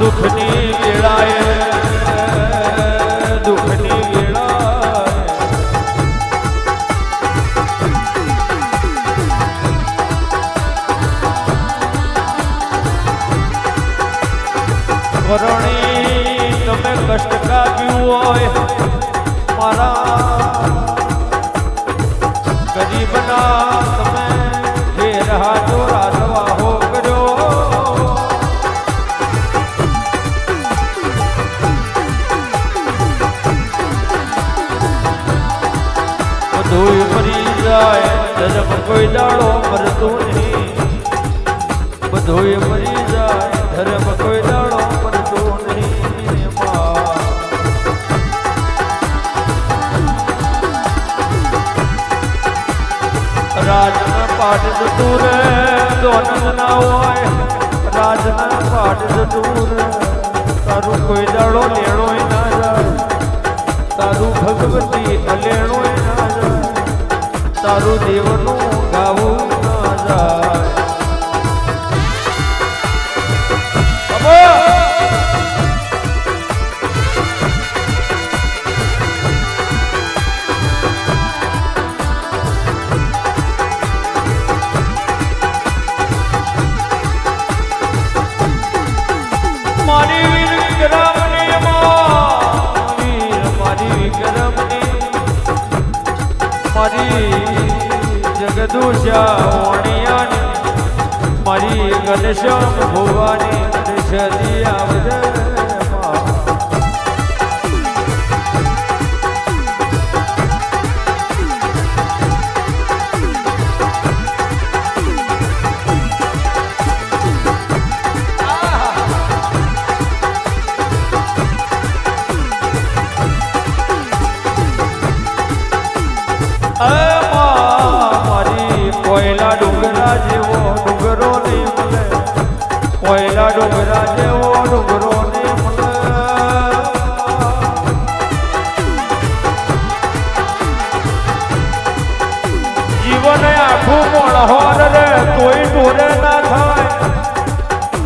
દુઃખની વેળાએ દુઃખની વરણી તમે કષ્ટ કાપ્યું હોય મારા ગરીબના દોનંદ ના હોય, રાજના પાઠ જતું રે તારું કોઈ દાડો લેણો ના જાય. તારું ભગવતી અલેણો ના જાય. તારું દેવનું ગાવું ના જાય. વિક્રમની મારી જગદુષા વાણિયાની મારી ઘનશ્યામ ભુવાની દશરી આવજે આખું મોણહોર રે કોઈ ટોરે ના થાય.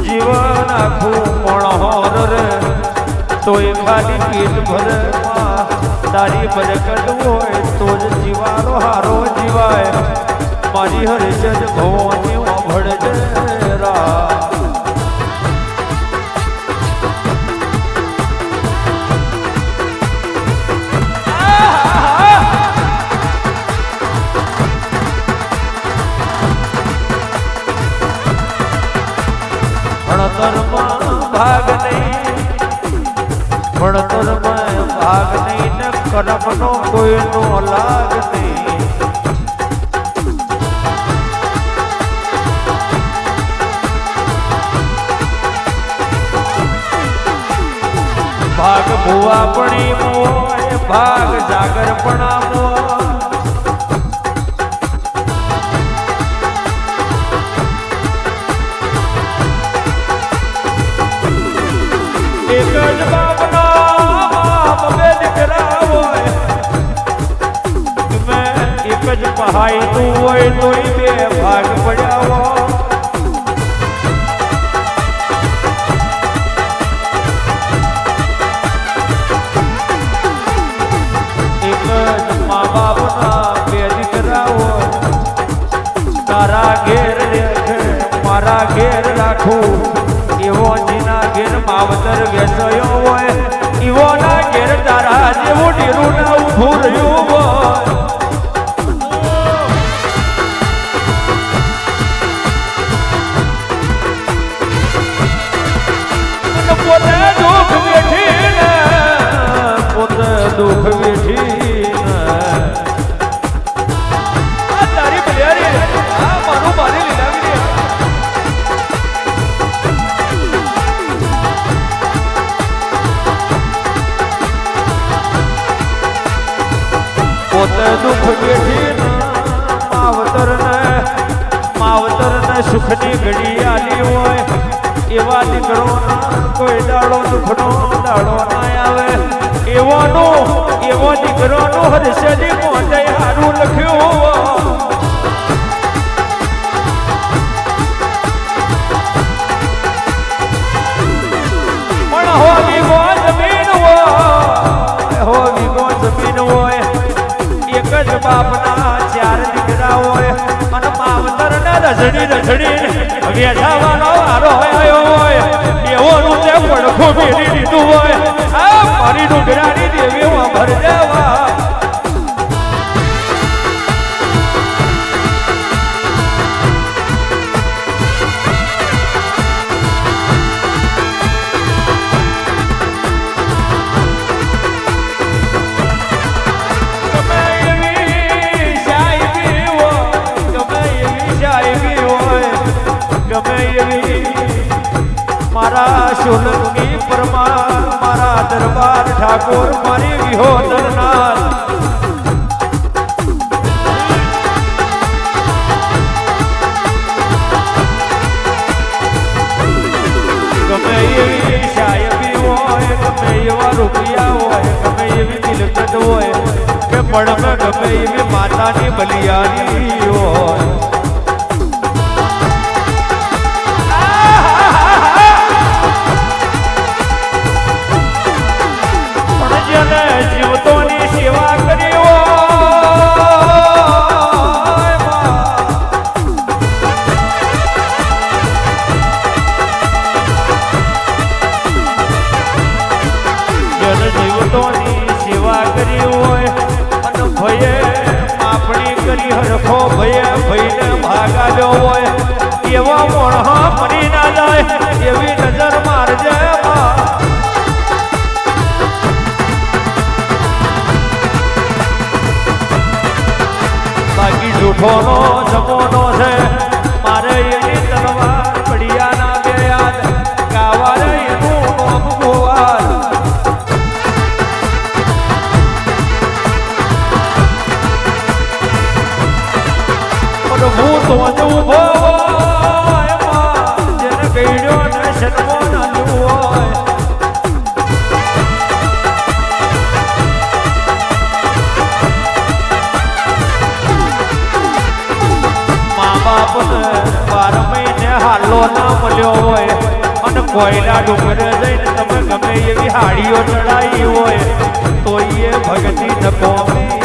જીવન આખું મોણહોર રે. તોય ખાલી પેટ ભરે તારી બરકત હોય તો જ જીવારો હારો જીવાય. મારી હરિજન ભવાની ભળજે રા કર્મનો કોઈનો લાગ નહીં ભાગ ભૂવા પણી ભાગ જાગર પણા રાખું. એવો જીના ઘેર માવતર વેચયો હોય, એવો ના ઘેર તારા જેવું ડીરું ના ઉભું રહ્યું હોય. કોઈ દાડો દુખનો દાડો ના આવે. એવાનો, એવો દીકરાનો હર્ષદી મોઢે હારું લખ્યું પણ હોવી ગો જમીન હોય. હોવી હોય. એક જ બાપના ચાર દીકરા હોય. અને માવતર ને રજડી રજડી વેધાવાનો વારો હોય. મારા શોલની પરમાર, મારા દરબાર ઠાકોર, મારી વિહો નરનાર ગમે એવી સાહેબી હોય, ગમે એવા રૂપિયા હોય, ગમે એવી મિલકત હોય, કે પણ ગમે એવી માતાની બલિયારી હોય. ભાગા જોવો હાલો ના મળ્યો હોય. અને કોયલા ડુંગરે જઈને તમે ગમે એવી હાડીઓ ચડાવી હોય, તો એ ભગતી ન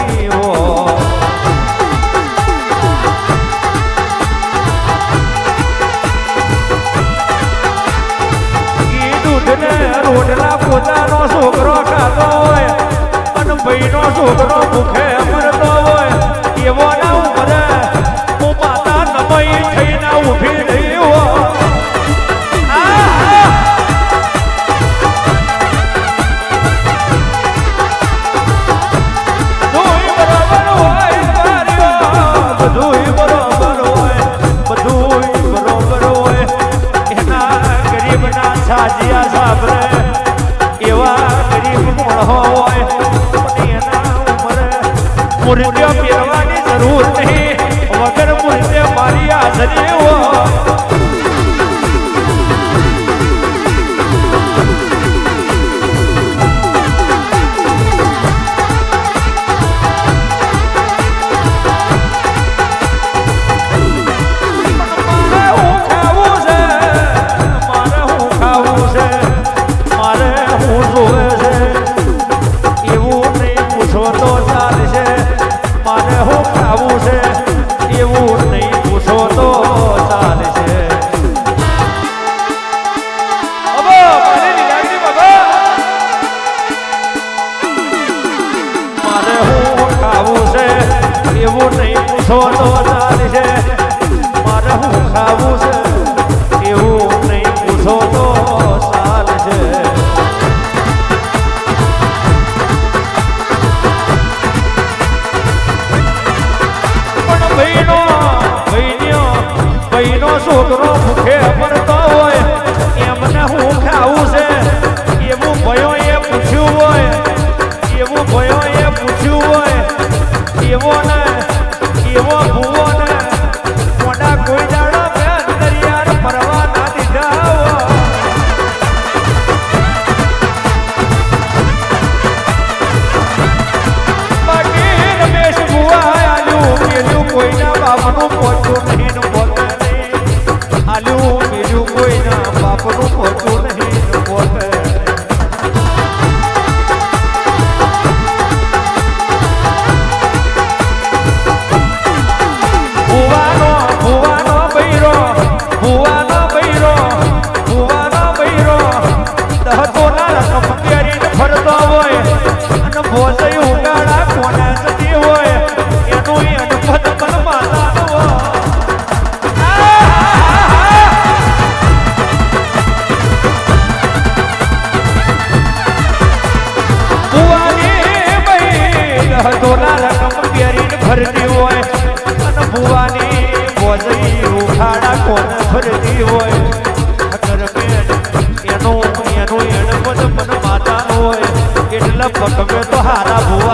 gosta, meu torrada boa.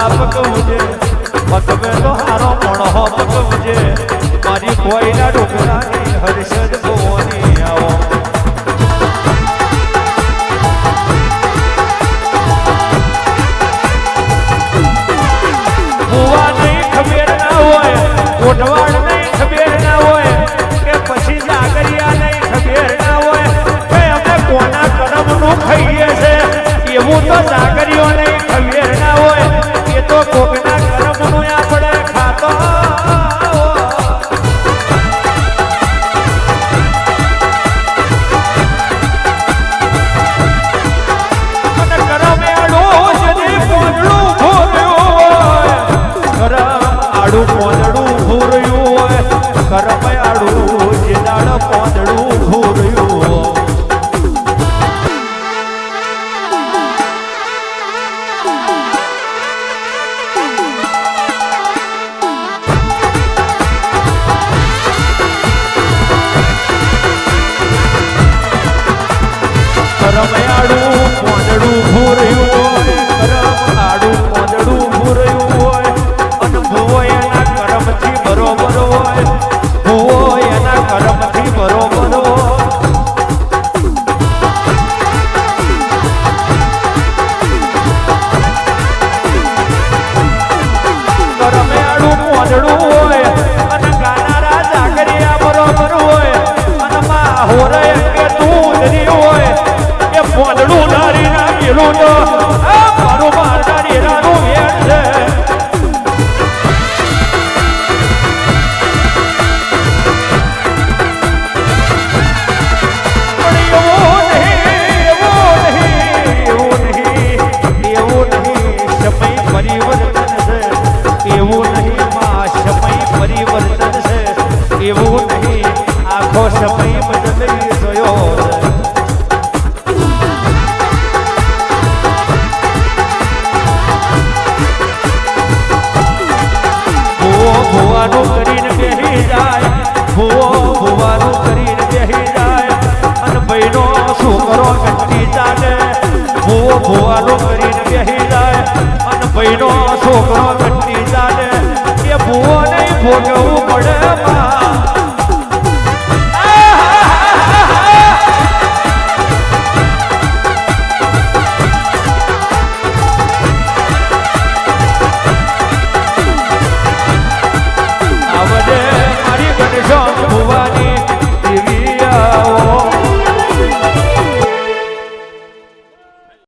આડું મોદડું ભૂરયું હોય એના કરમથી બરોબર હોય એના કરમથી બરોબર કરમે આડું મોદડું હોય અને ગાનારા જાગરિયા બરોબર હોય અને હોરે કે તું હોય એ મોદડું નારી ના. તો ભાઈનો છોકરો ઠંડી ચાલે. કે ભૂવો નહીં ભોગવવું પડે માં